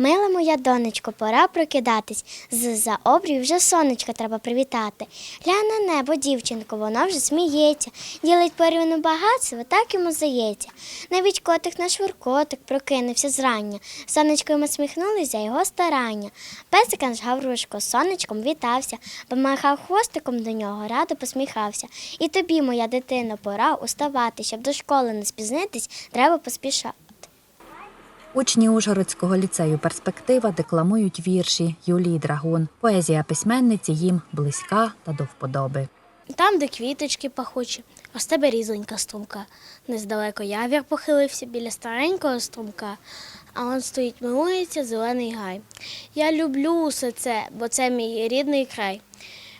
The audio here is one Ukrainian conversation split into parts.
Мила моя донечко, пора прокидатись. З за обрію вже сонечко треба привітати. Глянь на небо, дівчинко, воно вже сміється. Ділить порівну багатство, так йому здається. Навіть котик наш воркотик прокинувся зрання. Сонечко йому сміхнулись за його старання. Песик наш Гаврушко сонечком вітався, помахав хвостиком до нього, радо посміхався. І тобі, моя дитино, пора уставати, щоб до школи не спізнитись, треба поспішати. Учні Ужгородського ліцею Перспектива декламують вірші Юлії Драгун. Поезія письменниці їм близька та до вподоби. Там, де квіточки пахучі, а з тебе різленька струмка. Нездалеко явір похилився біля старенького струмка, а он стоїть милується зелений гай. Я люблю усе це, бо це мій рідний край.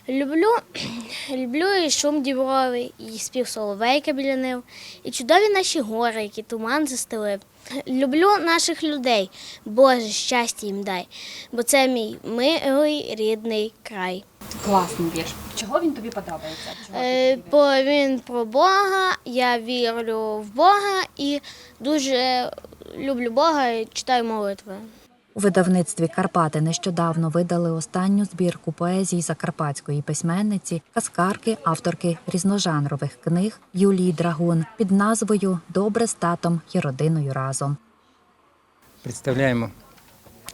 Люблю, люблю і шум дібровий, і спів соловейка біля нив, і чудові наші гори, які туман застелив. Люблю наших людей, Боже, щастя їм дай, бо це мій милий рідний край. Класний вірш. Чого він тобі подобається? Чого Е? Бо він про Бога, я вірю в Бога і дуже люблю Бога і читаю молитви. У видавництві Карпати нещодавно видали останню збірку поезій закарпатської письменниці, казкарки, авторки різножанрових книг Юлії Драгун під назвою Добре з татом і родиною разом. представляємо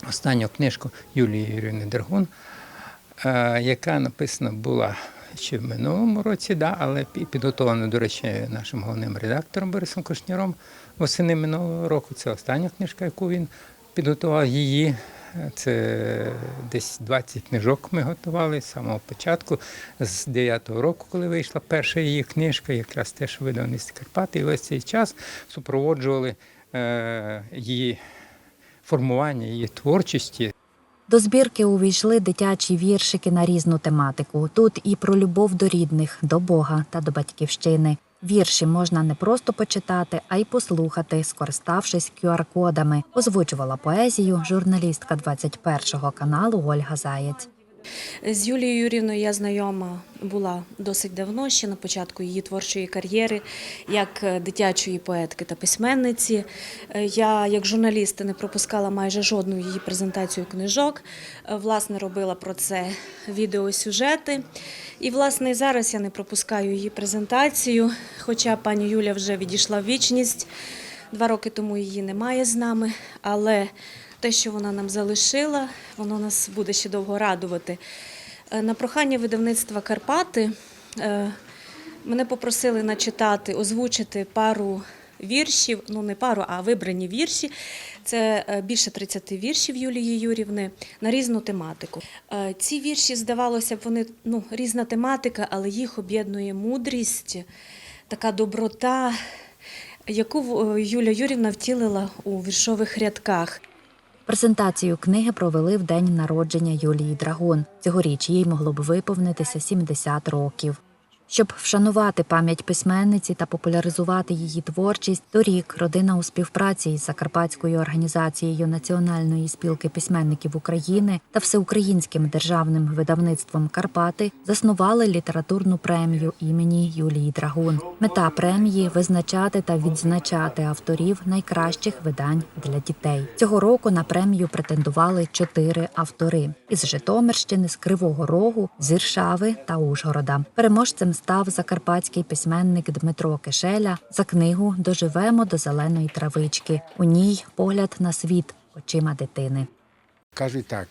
останню книжку Юлії Юрівни Дергун, е, яка написана була ще в минулому році, да, але пі- підготовлена, до речі, нашим головним редактором Борисом Кушніром восени минулого року. Це остання книжка, яку він підготував її. Це десь 20 книжок ми готували з самого початку, з 9-го року, коли вийшла перша її книжка, якраз теж видавництво Карпати. І весь цей час супроводжували е, її формування її творчості. До збірки увійшли дитячі віршики на різну тематику. Тут і про любов до рідних, до Бога та до батьківщини. Вірші можна не просто почитати, а й послухати, скориставшись QR-кодами. Озвучувала поезію журналістка 21 каналу Ольга Заєць. З Юлією Юрівною я знайома була досить давно, ще на початку її творчої кар'єри, як е, дитячої поетки та письменниці. Е, Я, як журналіст, не пропускала майже жодну її презентацію книжок. Е, Власне, робила про це відеосюжети. І, власне, зараз я не пропускаю її презентацію, хоча пані Юля вже відійшла в вічність. Два роки тому її немає з нами, але те, що вона нам залишила, воно нас буде ще довго радувати. Е, На прохання видавництва Карпати е, мене попросили начитати, озвучити пару віршів, ну не пару, а вибрані вірші. Це е, більше 30 віршів Юлії Юрівни на різну тематику. Ці вірші, здавалося б, вони ну, різна тематика, але їх об'єднує мудрість, така доброта, яку Юля Юрівна втілила у віршових рядках. Презентацію книги провели в день народження Юлії Драгун. Цьогоріч їй могло б виповнитися 70 років. Щоб вшанувати пам'ять письменниці та популяризувати її творчість, торік родина у співпраці із Закарпатською організацією Національної спілки письменників України та Всеукраїнським державним видавництвом Карпати заснували літературну премію імені Юлії Драгун. Мета премії визначати та відзначати авторів найкращих видань для дітей. Цього року на премію претендували чотири автори із Житомирщини, з Кривого Рогу, з Іршави та Ужгорода. Переможцем став закарпатський письменник Дмитро Кишеля за книгу Доживемо до зеленої травички. У ній погляд на світ очима дитини. Кажуть так,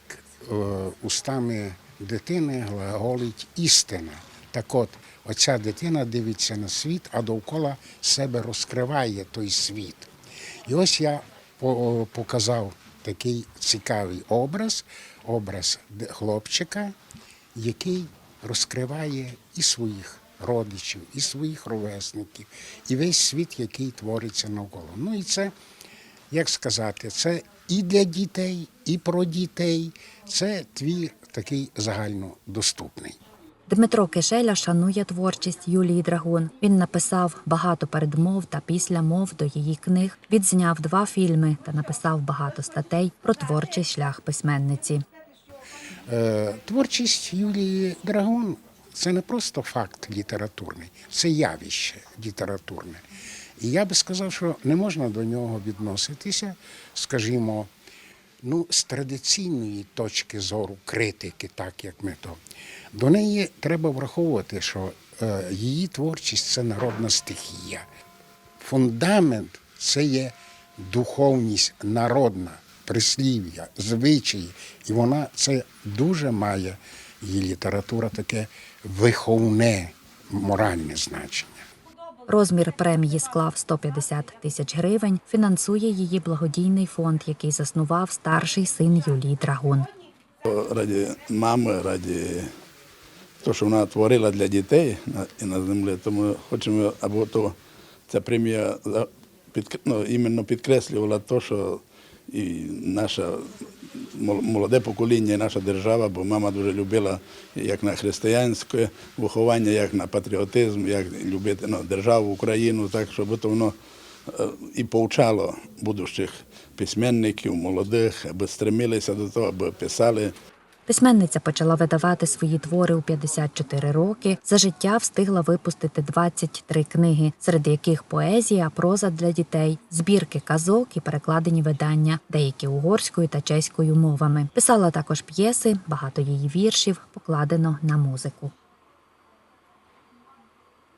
е, устами дитини глаголить істина. Так от, оця дитина дивиться на світ, а довкола себе розкриває той світ. І ось я показав такий цікавий образ, образ хлопчика, який розкриває і своїх родичів, і своїх ровесників, і весь світ, який твориться навколо. Ну і це як сказати, це і для дітей, і про дітей. Це твір такий загальнодоступний. Дмитро Кишеля шанує творчість Юлії Драгун. Він написав багато передмов та післямов до її книг, відзняв два фільми та написав багато статей про творчий шлях письменниці. Е, творчість Юлії Драгун це не просто факт літературний, це явище літературне. І я би сказав, що не можна до нього відноситися, скажімо, ну, з традиційної точки зору критики, так як ми то, до неї треба враховувати, що е, її творчість це народна стихія. Фундамент це є духовність народна, прислів'я, звичаї. І вона це дуже має, її література таке виховне моральне значення. Розмір премії склав 150 тисяч гривень. Фінансує її благодійний фонд, який заснував старший син Юлії Драгун. раді мами, раді того, що вона творила для дітей на, і на землі. Тому хочемо, або то ця премія ну, іменно підкреслювала те, що і наше молоде покоління, і наша держава, бо мама дуже любила як на християнське виховання, як на патріотизм, як любити ну, державу, Україну, так, щоб то воно і повчало будущих письменників, молодих, аби стремилися до того, аби писали Письменниця почала видавати свої твори у 54 роки. За життя встигла випустити 23 книги, серед яких поезія, проза для дітей, збірки казок і перекладені видання, деякі угорською та чеською мовами. Писала також п'єси, багато її віршів покладено на музику.